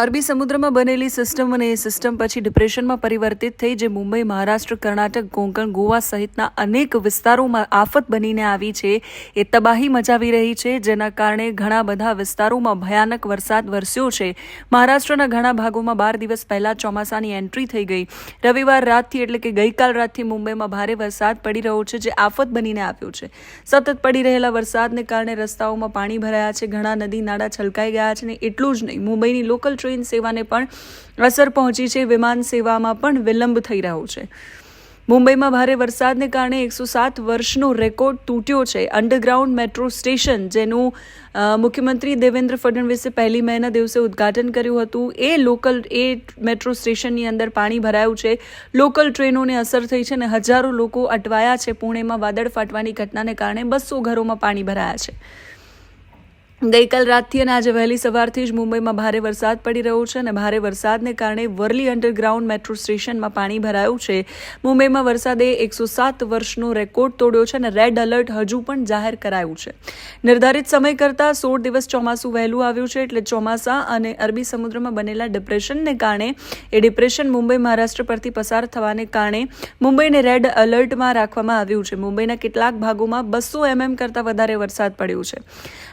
અરબી સમુદ્રમાં બનેલી સિસ્ટમ અને એ સિસ્ટમ પછી ડિપ્રેશનમાં પરિવર્તિત થઈ, જે મુંબઈ, મહારાષ્ટ્ર, કર્ણાટક કોંકણ ગોવા સહિતના અનેક વિસ્તારોમાં આફત બનીને આવી છે. એ તબાહી મચાવી રહી છે, જેના કારણે ઘણા બધા વિસ્તારોમાં ભયાનક વરસાદ વરસ્યો છે. મહારાષ્ટ્રના ઘણા ભાગોમાં બાર દિવસ પહેલા ચોમાસાની એન્ટ્રી થઈ ગઈ. રવિવાર રાતથી એટલે કે ગઈકાલ રાતથી મુંબઈમાં ભારે વરસાદ પડી રહ્યો છે, જે આફત બનીને આવ્યો છે. સતત પડી રહેલા વરસાદને કારણે રસ્તાઓમાં પાણી ભરાયા છે, ઘણા નદી, નાળા છલકાઈ ગયા છે ને એટલું જ નહીં, મુંબઈની લોકલ ટ્રેન સેવાને પણ અસર પહોંચી છે. વિમાન સેવામાં પણ વિલંબ થઈ રહ્યો છે. મુંબઈમાં ભારે વરસાદને કારણે એકસો સાત વર્ષનો રેકોર્ડ તૂટ્યો છે. અંડરગ્રાઉન્ડ મેટ્રો સ્ટેશન, જેનું મુખ્યમંત્રી દેવેન્દ્ર ફડણવીસે પહેલી મેના દિવસે ઉદ્ઘાટન કર્યું હતું, એ લોકલ, એ મેટ્રો સ્ટેશનની અંદર પાણી ભરાયું છે. લોકલ ટ્રેનોને અસર થઈ છે અને હજારો લોકો અટવાયા છે. પુણેમાં વાદળ ફાટવાની ઘટનાને કારણે બસો ઘરોમાં પાણી ભરાયા છે. ગઈકાલ રાતથી અને આજે વહેલી સવારથી જ મુંબઈમાં ભારે વરસાદ પડી રહ્યો છે અને ભારે વરસાદને કારણે વરલી અંડરગ્રાઉન્ડ મેટ્રો સ્ટેશનમાં પાણી ભરાયું છે. મુંબઈમાં વરસાદે એકસો સાત વર્ષનો રેકોર્ડ તોડ્યો છે અને રેડ એલર્ટ હજુ પણ જાહેર કરાયું છે. નિર્ધારિત સમય કરતાં સોળ દિવસ ચોમાસું વહેલું આવ્યું છે એટલે ચોમાસા અને અરબી સમુદ્રમાં બનેલા ડિપ્રેશનને કારણે, એ ડિપ્રેશન મુંબઈ મહારાષ્ટ્ર પરથી પસાર થવાને કારણે મુંબઈને રેડ એલર્ટમાં રાખવામાં આવ્યું છે. મુંબઈના કેટલાક ભાગોમાં બસો એમએમ કરતાં વધારે વરસાદ પડ્યો છે.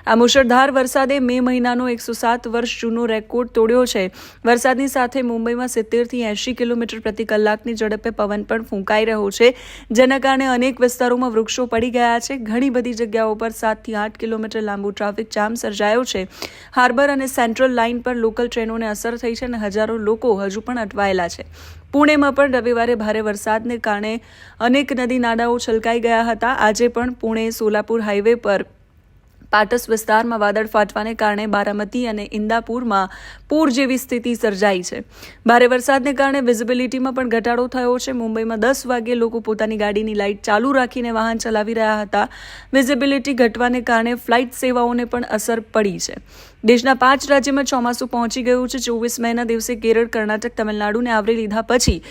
આ મુશળધાર વરસાદે મે મહિનાનો એકસો સાત વર્ષ જૂનો રેકોર્ડ તોડ્યો છે. વરસાદની સાથે મુંબઈમાં સિત્તેરથી એંશી કિલોમીટર પ્રતિ કલાકની ઝડપે પવન પણ ફૂંકાઈ રહ્યો છે. જેના કારણે અનેક વિસ્તારોમાં વૃક્ષો પડી ગયા છે. ઘણી બધી જગ્યાઓ પર સાતથી આઠ કિલોમીટર લાંબુ ટ્રાફિક જામ સર્જાયો છે. હાર્બર અને સેન્ટ્રલ લાઇન પર લોકલ ટ્રેનોને અસર થઈ છે અને હજારો લોકો હજુ પણ અટવાયેલા છે. પુણેમાં પણ રવિવારે ભારે વરસાદને કારણે અનેક નદી નાળાઓ છલકાઈ ગયા હતા. આજે પણ પુણે સોલાપુર હાઈવે પર પાટસ વિસ્તારમાં વાદળ ફાટવાને કારણે બારામતી અને ઇન્દાપુરમાં પૂર જેવી સ્થિતિ સર્જાઈ છે. ભારે વરસાદને કારણે વિઝિબિલિટીમાં પણ ઘટાડો થયો છે. મુંબઈમાં દસ વાગ્યે લોકો પોતાની ગાડીની લાઇટ ચાલુ રાખીને વાહન ચલાવી રહ્યા હતા. વિઝિબિલિટી ઘટવાને કારણે ફ્લાઇટ સેવાઓને પણ અસર પડી છે. દેશના પાંચ રાજ્યમાં ચોમાસું પહોંચી ગયું છે. ચોવીસ મેના દિવસે કેરળ, કર્ણાટક, તમિલનાડુને આવરી લીધા પછી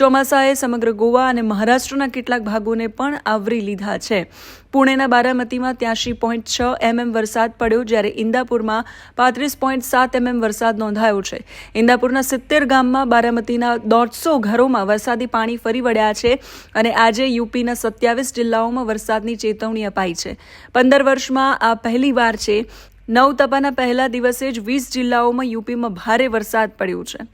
ચોમાસાએ સમગ્ર ગોવા અને મહારાષ્ટ્રના કેટલાક ભાગોને પણ આવરી લીધા છે. પુણેના બારામતીમાં ત્યાંશી પોઈન્ટ છ એમએમ વરસાદ પડ્યો, જ્યારે ઇન્દાપુરમાં પાંત્રીસ પોઈન્ટ સાત એમએમ વરસાદ નોંધાયો છે. ઇન્દાપુરના સિત્તેર ગામમાં બારામતીના દોઢસો ઘરોમાં વરસાદી પાણી ફરી વળ્યા છે અને આજે યુપીના સત્યાવીસ જિલ્લાઓમાં વરસાદની ચેતવણી અપાઈ છે. પંદર વર્ષમાં આ પહેલી વાર છે નવ તપાના પહેલા દિવસે જ વીસ જિલ્લાઓમાં યુપીમાં ભારે વરસાદ પડ્યો છે.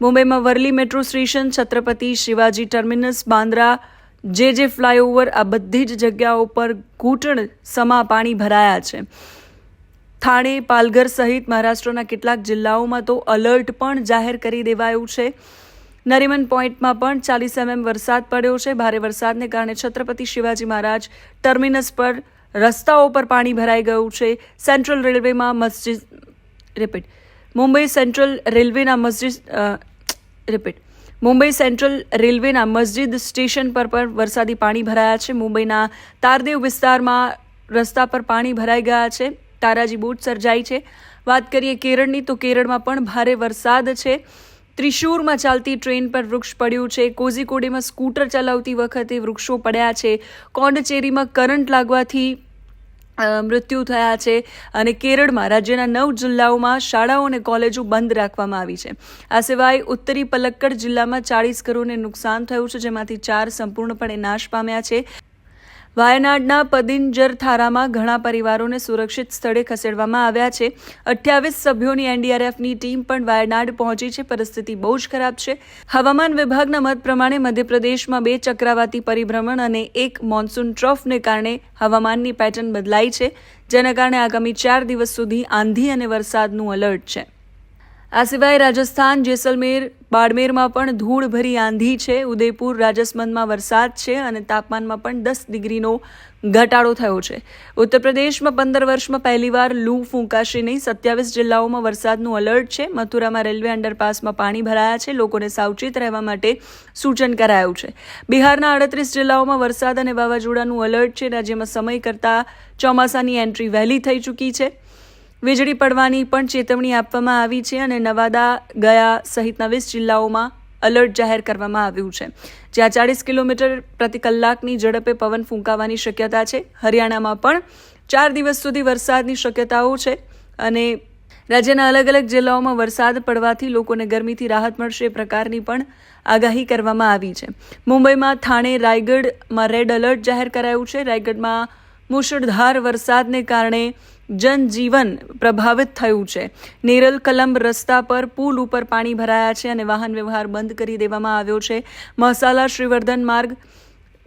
મુંબઈમાં Worli metro station, Chhatrapati Shivaji terminus, Bandra, J J flyover, આ બધી જ જગ્યાઓ પર ઘૂંટણ સમા પાણી ભરાયા છે. થાણે, પાલઘર સહિત મહારાષ્ટ્રના કેટલાક જિલ્લાઓમાં તો અલર્ટ પણ જાહેર કરી દેવાયું છે. નરીમન પોઈન્ટમાં પણ ચાલીસ એમએમ વરસાદ પડ્યો છે. ભારે વરસાદને કારણે છત્રપતિ શિવાજી મહારાજ ટર્મિનસ પર રસ્તાઓ પર પાણી ભરાઈ ગયું છે. સેન્ટ્રલ રેલવેમાં મસ્જિદ રિપીટ મુંબઈ સેન્ટ્રલ રેલવેના મસ્જિદ રિપીટ મુંબઈ સેન્ટ્રલ રેલવેના મસ્જિદ સ્ટેશન પર પણ વરસાદી પાણી ભરાયા છે. મુંબઈના તારદેવ વિસ્તારમાં રસ્તા પર પાણી ભરાઈ ગયા છે. તારાજી બોટ સર્જાઈ છે. વાત કરીએ કેરળની, તો કેરળમાં પણ ભારે વરસાદ છે. ત્રિશુરમાં ચાલતી ટ્રેન પર વૃક્ષ પડ્યું છે. કોઝીકોડેમાં સ્કૂટર ચલાવતી વખતે વૃક્ષો પડ્યા છે. કોંડચેરીમાં કરંટ લાગવાથી મૃત્યુ થયા છે અને કેરળમાં રાજ્યના નવ જિલ્લાઓમાં શાળાઓ અને કોલેજો બંધ રાખવામાં આવી છે. આ સિવાય ઉત્તરી પલક્કડ જિલ્લામાં ચાળીસ કરોડને નુકસાન થયું છે, જેમાંથી ચાર સંપૂર્ણપણે નાશ પામ્યા છે. વાયનાડના પદિંજર થારામાં ઘણા પરિવારોને સુરક્ષિત સ્થળે ખસેડવામાં આવ્યા છે. અઠ્યાવીસ સભ્યોની એનડીઆરએફની ટીમ પણ વાયનાડ પહોંચી છે. પરિસ્થિતિ બહુ જ ખરાબ છે. હવામાન વિભાગના મત પ્રમાણે મધ્યપ્રદેશમાં બે ચક્રાવાતી પરિભ્રમણ અને એક મોન્સૂન ટ્રફને કારણે હવામાનની પેટર્ન બદલાઈ છે, જેના કારણે આગામી ચાર દિવસ સુધી આંધી અને વરસાદનું એલર્ટ છે. આ સિવાય રાજસ્થાન, જેસલમેર બાડમેરમાં પણ ધૂળભરી આંધી છે. ઉદયપુર રાજસમંદમાં વરસાદ છે અને તાપમાનમાં પણ દસ ડિગ્રીનો ઘટાડો થયો છે. ઉત્તર પ્રદેશમાં પંદર વર્ષમાં પહેલીવાર લૂ ફૂંકાશે નહીં. સત્યાવીસ જિલ્લાઓમાં વરસાદનું અલર્ટ છે. મથુરામાં રેલવે અંડરપાસમાં પાણી ભરાયા છે. લોકોને સાવચેત રહેવા માટે સૂચન કરાયું છે. બિહારના અડત્રીસ જિલ્લાઓમાં વરસાદ અને વાવાઝોડાનું અલર્ટ છે. રાજ્યમાં સમય કરતાં ચોમાસાની એન્ટ્રી વહેલી થઈ ચૂકી છે. વીજળી પડવાની પણ ચેતવણી આપવામાં આવી છે અને નવાદા ગયા સહિતના વીસ જિલ્લાઓમાં અલર્ટ જાહેર કરવામાં આવ્યું છે. જ્યાં ચાળીસ કિલોમીટર પ્રતિ કલાકની ઝડપે પવન ફૂંકાવાની શક્યતા છે. હરિયાણામાં પણ ચાર દિવસ સુધી વરસાદની શક્યતાઓ છે અને રાજ્યના અલગ અલગ જિલ્લાઓમાં વરસાદ પડવાથી લોકોને ગરમીથી રાહત મળશે એ પ્રકારની પણ આગાહી કરવામાં આવી છે. મુંબઈમાં થાણે, રાયગઢમાં રેડ એલર્ટ જાહેર કરાયું છે. રાયગઢમાં મુશળધાર વરસાદને કારણે જનજીવન પ્રભાવિત થયું છે. નેરલ કલમ રસ્તા પર પુલ ઉપર પાણી ભરાયા છે અને વાહન વ્યવહાર બંધ કરી દેવામાં આવ્યો છે. મહસાલા શ્રીવર્ધન માર્ગ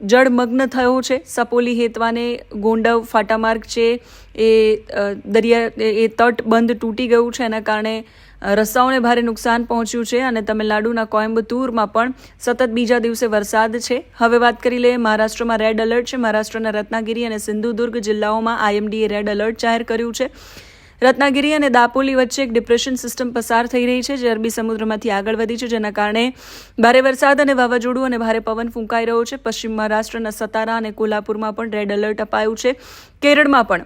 જળમગ્ન થયો છે. સપોલી હેતવાને ગોંડવ ફાટા માર્ગ છે. એ દરિયા એ તટ બંધ તૂટી ગયું છે. એના કારણે રસ્તાઓને ભારે નુકસાન પહોંચ્યું છે અને તમિલનાડુના કોયમ્બતુરમાં પણ સતત બીજા દિવસે વરસાદ છે. હવે વાત કરી લઈએ મહારાષ્ટ્રમાં રેડ એલર્ટ છે. મહારાષ્ટ્રના રત્નાગીરી અને સિંધુદુર્ગ જિલ્લાઓમાં આઈએમડીએ રેડ એલર્ટ જાહેર કર્યું છે. રત્નાગીરી અને દાપોલી વચ્ચે એક ડિપ્રેશન સિસ્ટમ પસાર થઈ રહી છે. જે અરબી સમુદ્રમાંથી આગળ વધી છે. જેના કારણે ભારે વરસાદ અને વાવાઝોડું અને ભારે પવન ફૂંકાઈ રહ્યો છે. પશ્ચિમ મહારાષ્ટ્રના સતારા અને કોલ્હાપુરમાં પણ રેડ એલર્ટ અપાયું છે. કેરળમાં પણ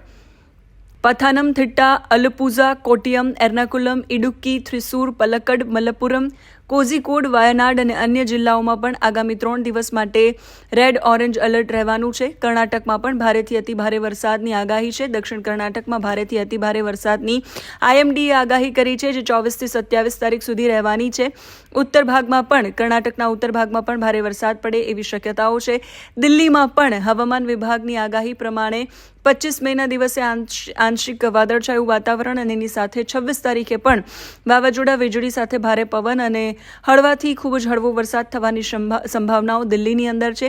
પથાનમથિટ્ટા અલપુઝા કોટિયમ એર્નાકુલમ ઇડુક્કી થ્રિસુર પલક્કડ મલપ્પુરમ કોઝિકોડ, વાયનાડ અને અન્ય જિલ્લાઓમાં પણ આગામી ત્રણ દિવસ માટે રેડ ઓરેન્જ એલર્ટ રહેવાનું છે. કર્ણાટકમાં પણ ભારેથી અતિભારે વરસાદની આગાહી છે. દક્ષિણ કર્ણાટકમાં ભારેથી અતિભારે વરસાદની આઈએમડીએ આગાહી કરી છે, જે ચોવીસથી સત્યાવીસ તારીખ સુધી રહેવાની છે. ઉત્તર ભાગમાં પણ, કર્ણાટકના ઉત્તર ભાગમાં પણ ભારે વરસાદ પડે એવી શક્યતાઓ છે. દિલ્હીમાં પણ હવામાન વિભાગની આગાહી પ્રમાણે પચીસ મેના દિવસે આંશ- આંશિક વાદળછાયું વાતાવરણ અને એની સાથે છવ્વીસ તારીખે પણ વાવાઝોડા, વીજળી સાથે ભારે પવન અને હળવાથી ખૂબ જ હળવો વરસાદ થવાની સંભાવનાઓ દિલ્હીની અંદર છે.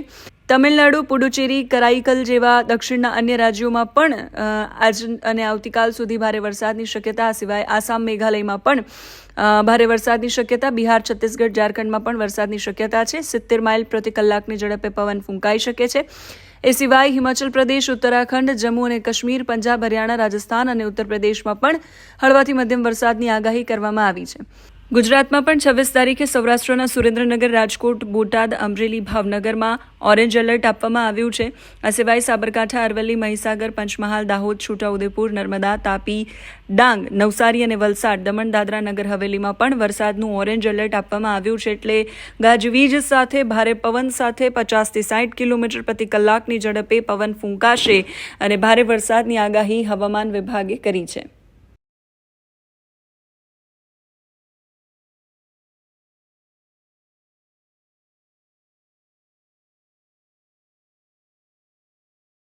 તમિલનાડુ, પુડુચેરી, કરાઈકલ જેવા દક્ષિણના અન્ય રાજ્યોમાં પણ આજ અને આવતીકાલ સુધી ભારે વરસાદની શક્યતા, સિવાય આસામ, મેઘાલયમાં પણ ભારે વરસાદની શક્યતા, બિહાર, છત્તીસગઢ, ઝારખંડમાં પણ વરસાદની શક્યતા છે. સિત્તેર માઇલ પ્રતિ કલાકની ઝડપે પવન ફૂંકાઈ શકે છે. એ સિવાય હિમાચલ પ્રદેશ, ઉત્તરાખંડ, જમ્મુ અને કાશ્મીર, પંજાબ, હરિયાણા, રાજસ્થાન અને ઉત્તર પ્રદેશમાં પણ હળવાથી મધ્યમ વરસાદની આગાહી કરવામાં આવી છે. ગુજરાતમાં પણ છવ્વીસ તારીખે સૌરાષ્ટ્રના સુરેન્દ્રનગર, રાજકોટ, બોટાદ, અમરેલી, ભાવનગરમાં ઓરેન્જ એલર્ટ આપવામાં આવ્યું છે. આ સિવાય સાબરકાંઠા, અરવલ્લી, મહીસાગર, પંચમહાલ, દાહોદ છોટાઉદેપુર નર્મદા, તાપી, ડાંગ, નવસારી અને વલસાડ, દમણ, દાદરા નગર હવેલીમાં પણ વરસાદનું ઓરેન્જ એલર્ટ આપવામાં આવ્યું છે. એટલે ગાજવીજ સાથે ભારે પવન સાથે પચાસથી સાઠ કિલોમીટર પ્રતિ કલાકની ઝડપે પવન ફૂંકાશે અને ભારે વરસાદની આગાહી હવામાન વિભાગે કરી છે.